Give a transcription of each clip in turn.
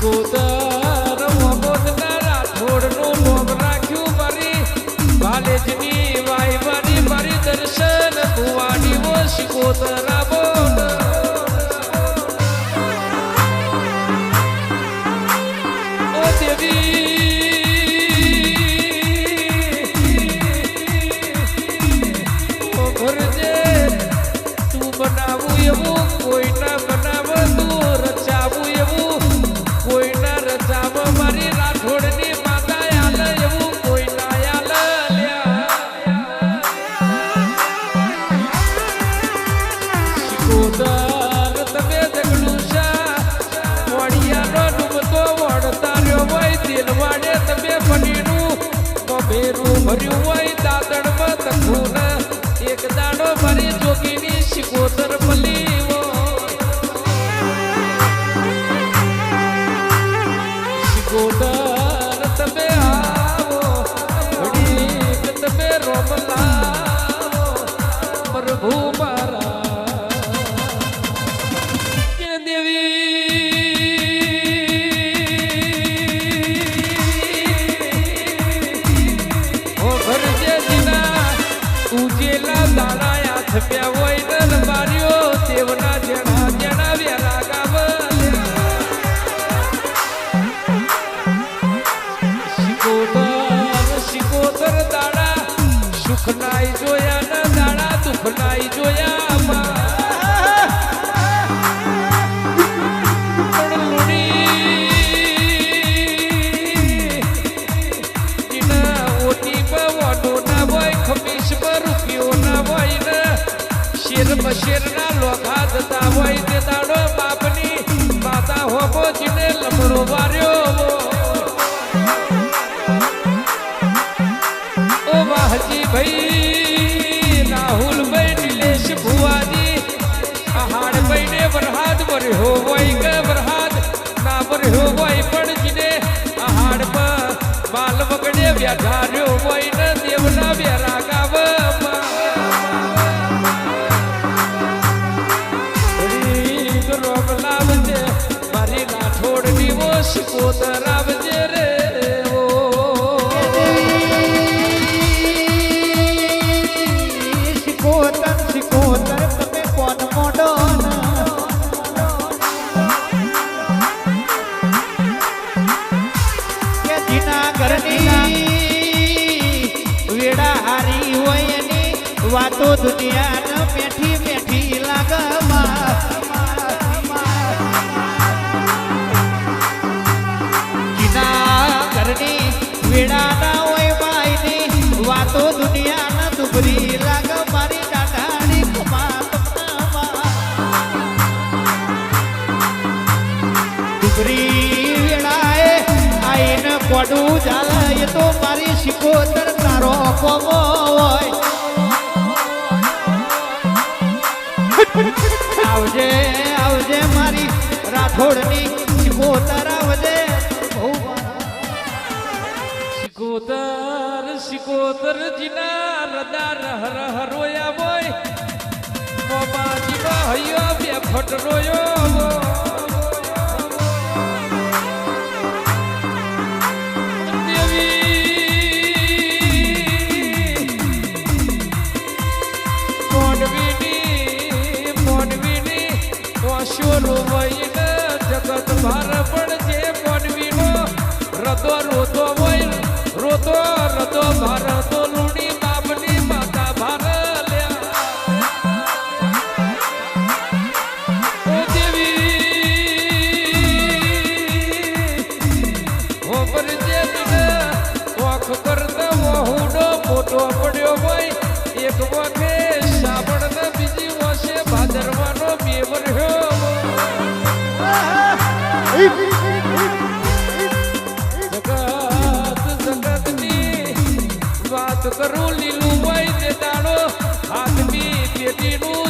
ગોદર ગોદર રાઠોડનું મારી ભાલેજની વાઈ મારી દર્શન ભુવાની વો શિકોતરા બેઠાર્યો દેવના વેરા ગાવ રોગ લાવજે મારી મેઠી મેઠી લાગવાની વેડાના હોય ભાઈની વાતો દુનિયાના દુબરી લાગ મારી દાદાની દુબરી વેળાએ આઈને પડું ચાલે તો મારી શિકોતર તારો કોમો હોય. આવજે આવજે મારી રાઠોડની કોતર આવજે. શિકોતર શિકોતર જીના રદા રહર હરોયા બોય બાબાજી હૈયો બે ફટ રોયો બોય હોય, એક વખે સાબણ ને બીજી વર્ષે ભાદરવાનો બેવર જગત જગતની વાત કરું લીલું હોય તે દાડો હાથની પેટીનું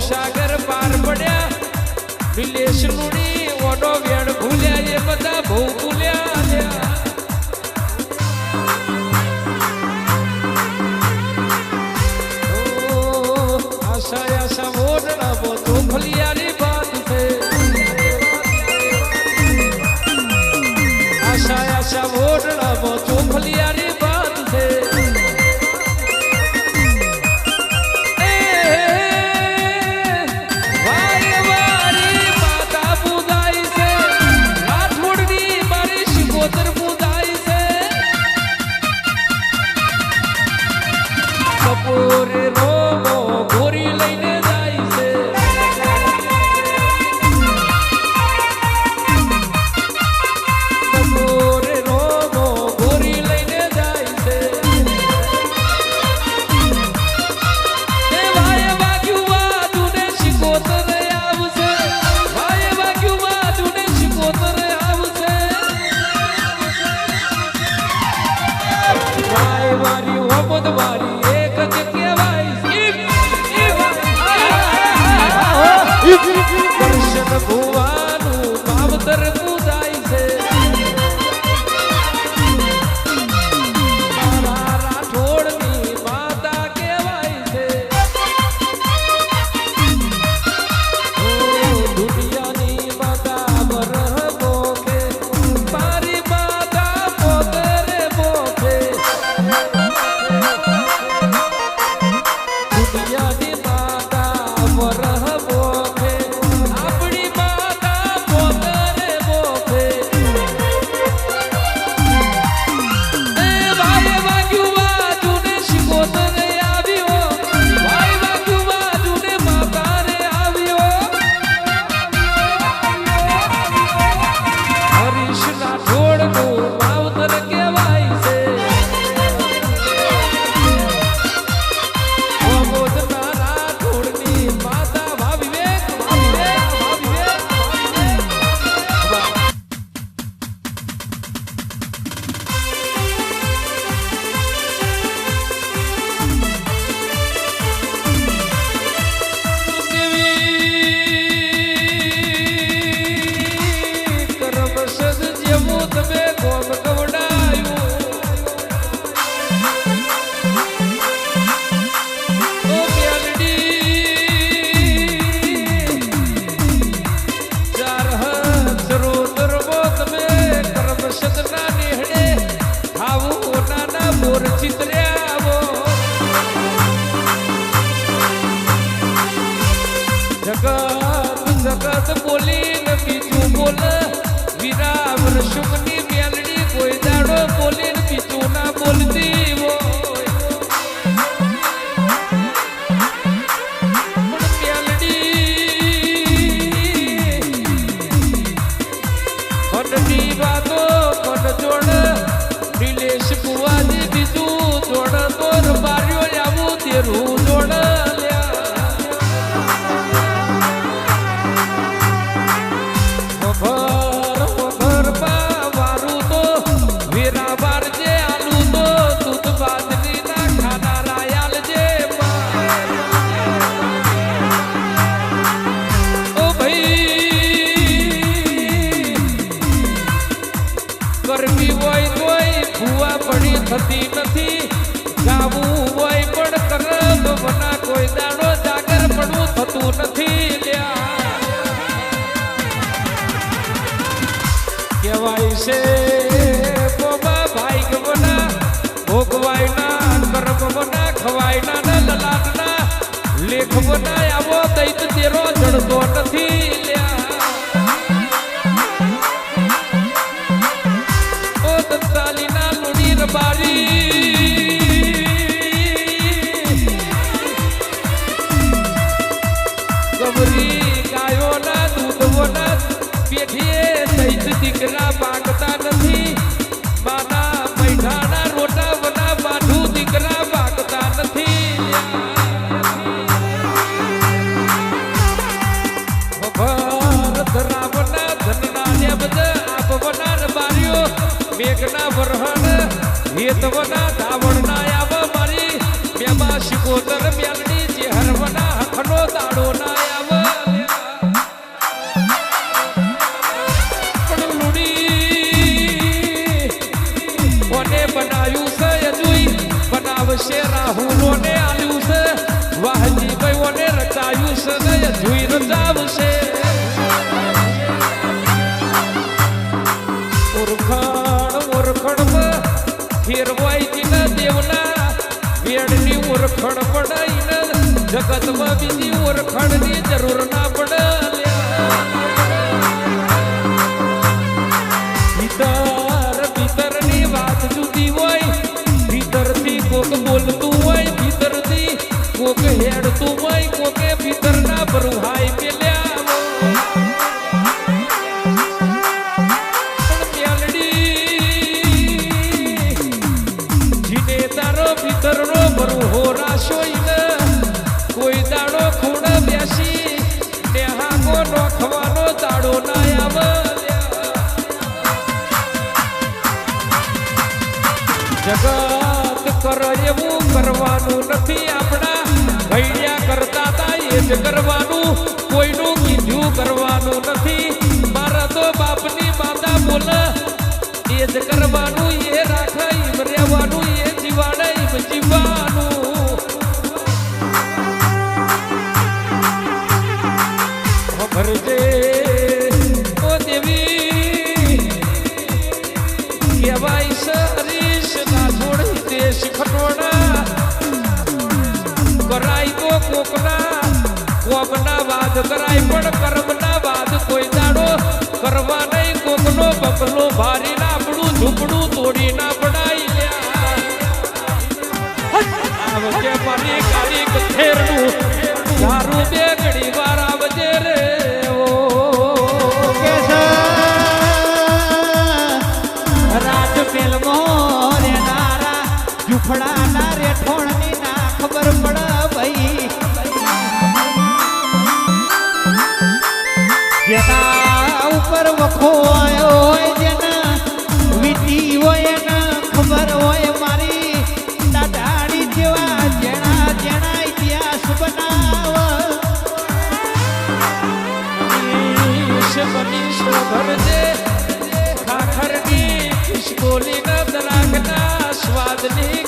સાગર પાર પડ્યા. વિલેશ લુણી ઓડો વેડ ભૂલ્યા એ બધા બહુ ભૂલ્યા આશા આશા મોઢ બોતો ભલિયારી sugar. થતી નથી. જાવું હોય પણ કરમ મના કોઈ દાડો જાગર પડવું થતું નથી. કહેવાય છે બોબા ભાઈક બના ભોગવાય ના કર્મ બના ખવાય ના લલાટ ના લેખ બના આવો દૈત તેરો જડતો નથી. મેઘના વરહન હેતવના ધાવણના આવ મારી મેમાં શિકોતર મેલડી જે હરવના હખનો દાડો ના આવ. પણ લુડી કોને બનાવ્યું છે અજુઈ બનાવશે રાહુલોને આલ્યું છે. વાહજી ભાઈઓને રચાયું છે ને અજુઈ રચાવશે. જગતમાં બીજી ઓરખણની જરૂર ના પડે. ભીતર ભીતરની વાત જુદી હોય, ભીતરથી કોક બોલતું હોય, ભીતરથી કોક હેડતું જ કરવાનું, કોઈનું કીધું કરવાનું નથી. મારા તો બાપની માતા બોલ, એ જ કરવાનું, એ રાખે, એમ રહેવાનું, એ જીવાડે, એમ જીવવાનું. ખબરજે ઓ કહેવાય છે હરીશ નાથોડ હિતેશ ખટોડા. કરાય તો કોકના વાદ કરાય, પણ કર્મના વાદ કોઈ દાડો કરવા નહીં. કોકનો બકલો ભારી નાપડું ઝૂપડું તોડી ના પડાય આવજે મારી કાળી કથેરનું દારૂ બે Adni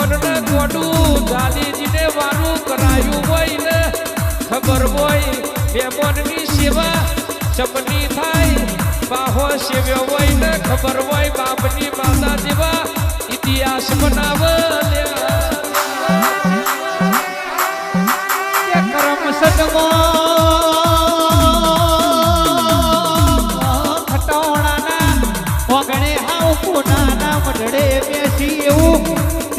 મહેમાનને ગોડું દાદીજીને વારું કરાયું હોય ને ખબર હોય મહેમાનની સેવા ચમની થાય, બાહો સેવ્યો હોય ને ખબર હોય બાપની માતા જેવા ઇતિહાસ બનાવ કરમ સદમો ખટોણાના ઓગણે હાવ પુનાના મઢડે બેસી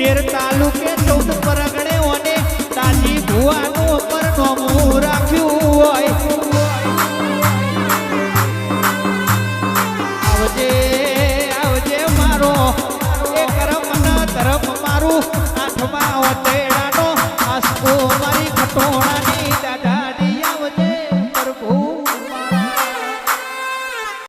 તેર તાલુકે ચૌદ પરગણે ઓને તાજી ભુવાનું પર નોમું રાખ્યું હોય. આવજે આવજે મારો એ કરમ ન ધરમ મારું આઠમા વતે